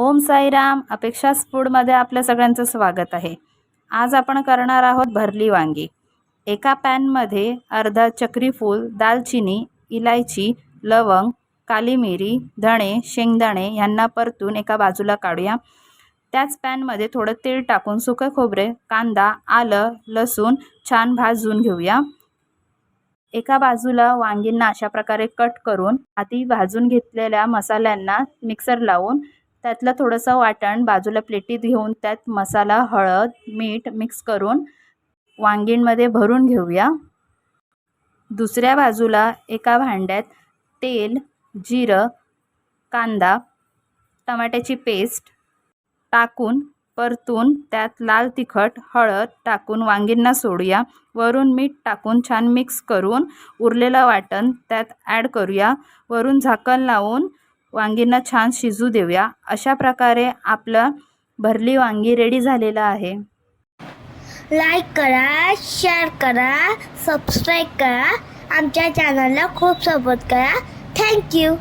ओम साईराम अपेक्षा फूडमध्ये आपल्या सगळ्यांचं स्वागत आहे. आज आपण करणार आहोत भरली वांगी. एका पॅनमध्ये अर्धा चक्रीफूल दालचिनी इलायची लवंग काली मिरी धणे शेंगदाणे ह्यांना परतून एका बाजूला काढूया. त्याच पॅनमध्ये थोडं तेल टाकून सुकं खोबरे कांदा आलं लसूण छान भाजून घेऊया. एका बाजूला वांगींना अशा प्रकारे कट करून आधी भाजून घेतलेल्या मसाल्यांना मिक्सर लावून त्यातलं थोडंसं वाटण बाजूला प्लेटीत घेऊन त्यात मसाला हळद मीठ मिक्स करून वांगींमध्ये भरून घेऊया. दुसऱ्या बाजूला एका भांड्यात तेल जिरं कांदा टमाट्याची पेस्ट टाकून परतून त्यात लाल तिखट हळद टाकून वांगींना सोडूया. वरून मीठ टाकून छान मिक्स करून उरलेलं वाटण त्यात ॲड करूया. वरून झाकण लावून वांगींना छान शिजू देऊया. अशा प्रकारे आपलं भरली वांगी रेडी झालेलं आहे. लाईक करा शेअर करा सबस्क्राईब करा. आमच्या चॅनलला खूप सपोर्ट करा. थँक्यू